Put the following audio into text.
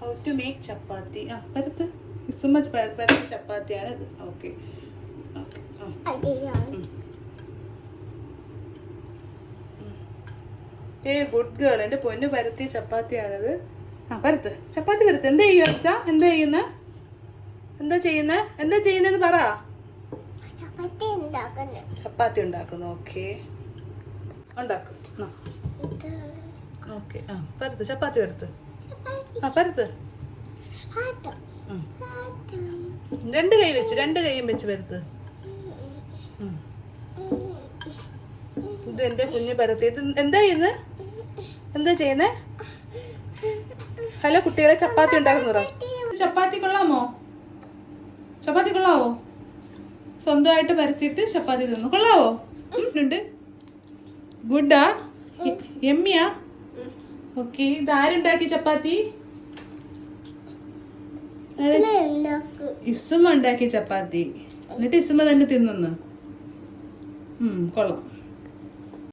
How to make ചപ്പാത്തി ആ പരത്ത്. ഇസുമ പരത്ത് ചപ്പാത്തിയാണ് ഇത്. ഓക്കെ ഏ ഗുഡ് ഗേൾ എന്റെ പൊന്നു പരത്തി ചപ്പാത്തിയാണിത്. ആ പരത്ത്. ചപ്പാത്തി പരത്ത്. എന്താ ചെയ്യുക അക്സ എന്താ ചെയ്യുന്ന? എന്താ ചെയ്യുന്ന? എന്താ ചെയ്യുന്നതെന്ന് പറ. ചപ്പാത്തി ഉണ്ടാക്കുന്നു. ഓക്കെ ഉണ്ടാക്കും. ഓക്കെ ആ പരത്ത് ചപ്പാത്തി പരത്ത്. ആ പരത്ത്. രണ്ട് കൈ വെച്ച് രണ്ട് കൈയും വെച്ച് പരത്ത്. ഇത് എന്റെ കുഞ്ഞ് പരത്തി. ഇത് എന്താ ചെയ്യുന്നത് എന്താ ചെയ്യുന്നേ? ഹലോ കുട്ടികളെ ചപ്പാത്തി ഉണ്ടാക്കുന്നതാ? ചപ്പാത്തി കൊള്ളാമോ? ചപ്പാത്തി കൊള്ളാവോ? സ്വന്തമായിട്ട് പരത്തിയിട്ട് ചപ്പാത്തി തിന്നു. കൊള്ളാവോ? ഉണ്ട്. ഗുഡാ? എമ്മിയാ? ഓക്കെ ഇത് ആരുണ്ടാക്കി ചപ്പാത്തി? ഇസുമ ഉണ്ടാക്കി. ചപ്പാത്തി. എന്നിട്ട് ഇസുമ തന്നെ തിന്നുന്നു. ഉം കൊള്ളാം.